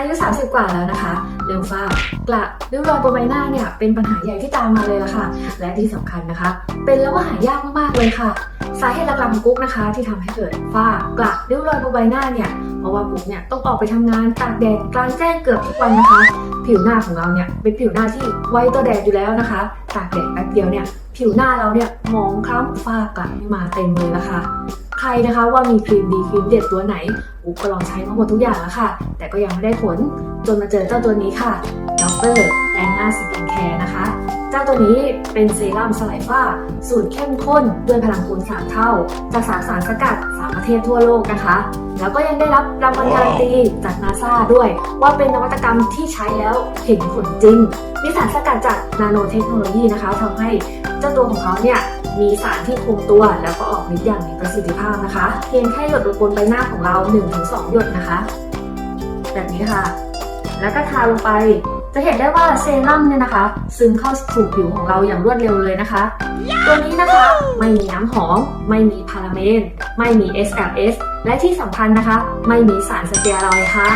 อายุ 30 กว่าแล้วนะคะเรื่องฝ้ากระริ้วรอยบนใบหน้าเนี่ยเป็นปัญหาใหญ่ที่ตามมาเลยละค่ะ และที่สำคัญนะคะ เป็นแล้วก็หายากมากๆเลยค่ะ สาเหตุหลักๆของกุ๊กนะคะ ที่ทำให้เกิดฝ้ากระริ้วรอยบนใบหน้าเนี่ยเพราะว่ากุ๊กเนี่ยต้องออกไปทำงานตากแดดกลางแจ้งเกือบทุกวันนะคะ ผิวหน้าของเราเนี่ยเป็นผิวหน้าที่ไวต่อแดดอยู่แล้วนะคะตากแดดแป๊บเดียวเนี่ยผิวหน้าเราเนี่ยมองคล้ำฝ้ากระมาเต็มเลยนะคะ ใครนะคะว่ามีครีมดีครีมเด็ดตัวไหนอุ๊กก็ลองใช้มาหมดทุกอย่างแล้วค่ะ แต่ก็ยังไม่ได้ผลจนมาเจอเจ้าตัวนี้ค่ะดรแอนนาสกินแคร์นะคะ เจ้าตัวนี้เป็นเซรั่มสลายฝ้า สูตรเข้มข้นด้วยพลังคูณ 3 เท่า จากสารสารสกัด3ประเทศทั่วโลกนะคะ แล้วก็ยังได้รับรางวัลการันตีจากนาซาด้วย ว่าเป็นนวัตกรรมที่ใช้แล้วเห็นผลจริง มีสารสกัดจากนาโนเทคโนโลยีนะคะทำให้เจ้าตัวของเขาเนี่ย มีสารที่คงตัวแล้วก็ออกฤทธิ์อย่างมีประสิทธิภาพนะคะ เพียงแค่หยดลงบนใบหน้าของเรา 1-2 หยดนะคะ แบบนี้ค่ะ แล้วก็ทาลงไปจะเห็นได้ว่าเซรั่มเนี่ยนะคะ ซึมเข้าสู่ผิวของเราอย่างรวดเร็วเลยนะคะ ตัวนี้นะคะไม่มีน้ำหอม ไม่มีพาราเมน ไม่มี SLS และที่สำคัญนะคะ ไม่มีสารสเตียรอยค่ะ